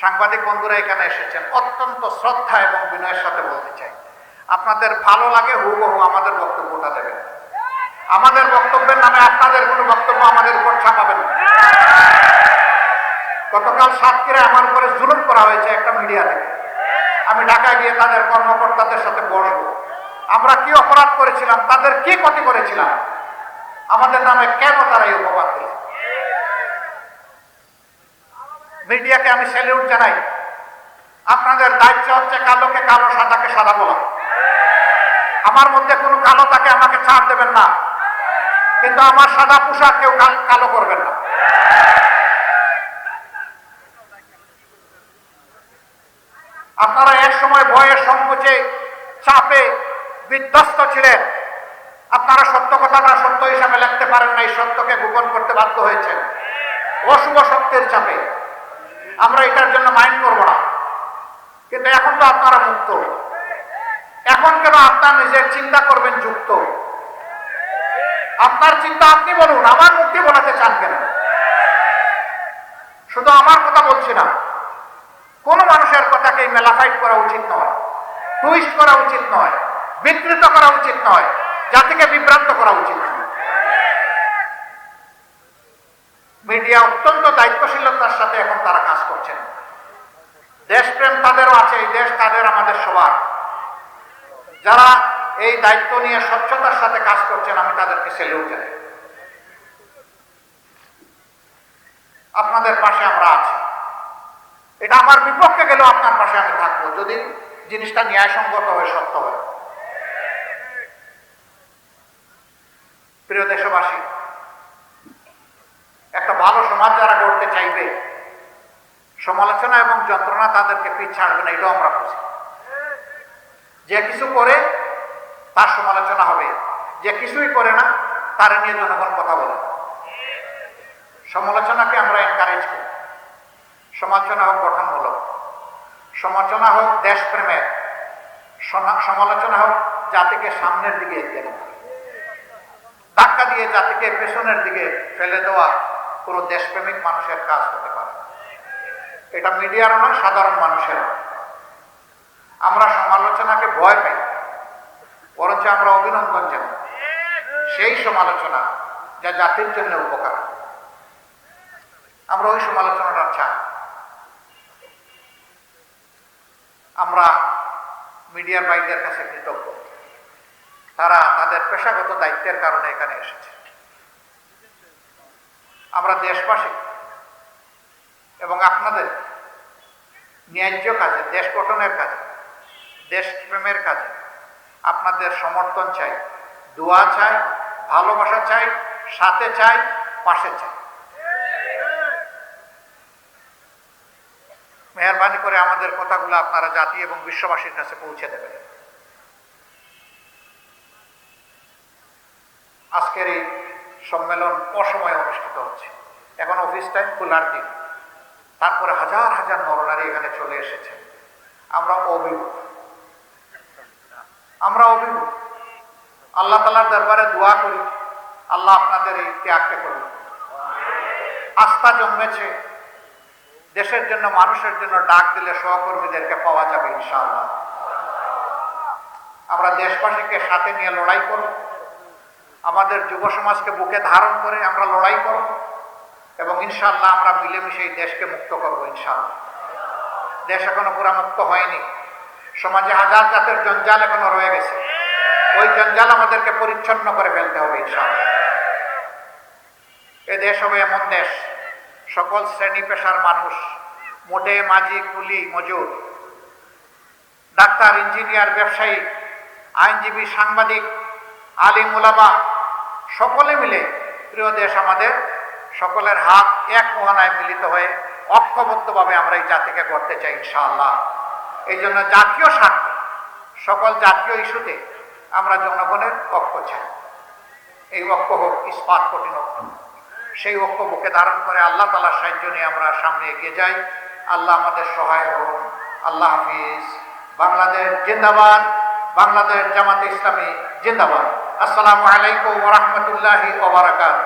সাংবাদিক বন্ধুরা এখানে এসেছেন, অত্যন্ত শ্রদ্ধা এবং বিনয়ের সাথে বলতে চাই। আপনাদের ভালো লাগে হুবহু আমাদের বক্তব্যটা দেবেন। আমাদের বক্তব্যের নামে আপনাদের কোনো বক্তব্য আমাদের উপর ছাপাবেন না। গতকাল সাতক্ষীরা আমার উপরে জুলুম করা হয়েছে একটা মিডিয়া থেকে। আমি ঢাকায় গিয়ে তাদের কর্মকর্তাদের সাথে বসবো। আমরা কি অপরাধ করেছিলাম, তাদের কি ক্ষতি করেছিলাম? আমাদের নামে কেন তারা এই অপবাদ দিল মিডিয়াকে আমি স্যালিউট জানাই। আপনাদের দায়িত্ব হচ্ছে কালোকে কালো সাদাকে সাদা বলা। আমার মধ্যে কোনো কালো তাকে আমাকে ছাড় দেবেন না। কিন্তু আমার সাদা পোশাক কেউ কালো করবেন না। আপনারা এক সময় ভয়ের সংকোচে চাপে বিধ্বস্ত ছিলেন। আপনারা সত্য কথাটা সত্য হিসাবে লিখতে পারেন না এই সত্যকে গোপন করতে বাধ্য হয়েছেন। অশুভ সত্যের চাপে। আমরা এটার জন্য মাইন্ড করব না। কিন্তু এখন তো আপনারা মুক্ত। এখন কেন আপনার নিজের চিন্তা করবেন যুক্ত? আপনার চিন্তা আপনি বলুন, আমার মুক্তি বলাতে চান কেন? শুধু আমার কথা বলছি না। কোন মানুষের কথাকে মেলাফাইট করা উচিত নয় টুইস্ট করা উচিত নয়, বিকৃত করা উচিত নয়, জাতিকে বিভ্রান্ত করা উচিত নয় মিডিয়া অত্যন্ত দায়িত্বশীলতার সাথে এখন তারা কাজ করছেন। দেশপ্রেম তাদেরও আছে, এই দেশ তাদের, আমাদের সবার। যারা এই দায়িত্ব নিয়ে স্বচ্ছতার সাথে কাজ করছেন, আমি তাদেরকে সেলিউট জানাই। আপনাদের পাশে আমরা আছি। এটা আমার বিপক্ষে গেলেও আপনার পাশে আমি থাকব, যদি জিনিসটা ন্যায়সঙ্গত হয়ে, সত্য হয়। প্রিয় দেশবাসী একটা ভালো সমাজ যারা গড়তে চাইবে সমালোচনা এবং যন্ত্রণা তাদেরকে পিছ ছাড়বে না, এটাও আমরা বুঝি। যে কিছু করে, তার সমালোচনা হবে। যে কিছুই করে না, তার নিয়ে জনগণ কথা বলে। সমালোচনাকে আমরা এনকারেজ করি। সমালোচনা হোক গঠনমূলক। সমালোচনা হোক দেশপ্রেমের। সমালোচনা হোক জাতিকে সামনের দিকে এগিয়ে নেওয়া। ধাক্কা দিয়ে জাতিকে পেছনের দিকে ফেলে দেওয়া কোনো দেশপ্রেমিক মানুষের কাজ হতে পারে। এটা মিডিয়ার নয়, সাধারণ মানুষের আমরা সমালোচনাকে ভয় পাই। বরঞ্চ আমরা অভিনন্দন জানাই। সেই সমালোচনা যা জাতির জন্য উপকার। আমরা ওই সমালোচনাটা চাই। আমরা মিডিয়ার ভাইদের কাছে কৃতজ্ঞ। তারা তাদের পেশাগত দায়িত্বের কারণে এখানে এসেছে। আমরা দেশবাসী এবং আপনাদের ন্যায্য কাজে, দেশ গঠনের কাজে দেশপ্রেমের কাজে আপনাদের সমর্থন চাই, দোয়া চাই, ভালোবাসা চাই, সাথে চাই, পাশে চাই। মেহরবানি করে আমাদের কথাগুলো আপনারা জাতি এবং বিশ্ববাসীর কাছে পৌঁছে দেবেন। আজকের এই সম্মেলন অসময়ে অনুষ্ঠিত হচ্ছে। এখন অফিস টাইম খোলার দিন। তারপরে হাজার হাজার নরনারী এখানে চলে এসেছে। আমরা অভিভূত। আমরা অভিভূত। আল্লাহ তালার দরবারে দোয়া করি, আল্লাহ আপনাদের এই ত্যাগকে করুন। আস্থা জন্মেছে। দেশের জন্য, মানুষের জন্য ডাক দিলে সহকর্মীদেরকে পাওয়া যাবে ইনশাআল্লাহ। আমরা দেশবাসীকে সাথে নিয়ে লড়াই করব। আমাদের যুব সমাজকে বুকে ধারণ করে আমরা লড়াই করব। এবং ইনশাআল্লাহ আমরা মিলেমিশে এই দেশকে মুক্ত করব ইনশাআল্লাহ। দেশ এখনও পুরা মুক্ত হয়নি। সমাজে হাজার জাতের জঞ্জাল এখনও রয়ে গেছে। ওই জঞ্জাল আমাদেরকে পরিচ্ছন্ন করে ফেলতে হবে ইনশাআল্লাহ। এ দেশ হবে এমন দেশ। সকল শ্রেণি পেশার মানুষ, মোটে, মাঝি, কুলি, মজুর, ডাক্তার, ইঞ্জিনিয়ার, ব্যবসায়ী, আইনজীবী, সাংবাদিক, আলিম, উলামা, সকলে মিলে প্রিয় দেশ আমাদের সকলের হাত এক মোহনায় মিলিত হয়ে ঐক্যবদ্ধভাবে আমরা এই জাতিকে করতে চাই, ইনশাআল্লাহ। এই জন্য জাতীয় স্বার্থ, সকল জাতীয় ইস্যুতে আমরা জনগণের ঐক্য চাই। এই ঐক্য হোক ইস্পাত কঠিন ঐক্য সেই ঐক্য বুকে ধারণ করে আল্লাহ তালার সাহায্য নিয়ে আমরা সামনে এগিয়ে যাই। আল্লাহ আমাদের সহায় হোক আল্লাহ হাফিজ। বাংলাদেশ জিন্দাবাদ। বাংলাদেশ জামাতে ইসলামী জিন্দাবাদ। আসসালামু আলাইকুম ওরহমতুল্লাহি ওবরাকাত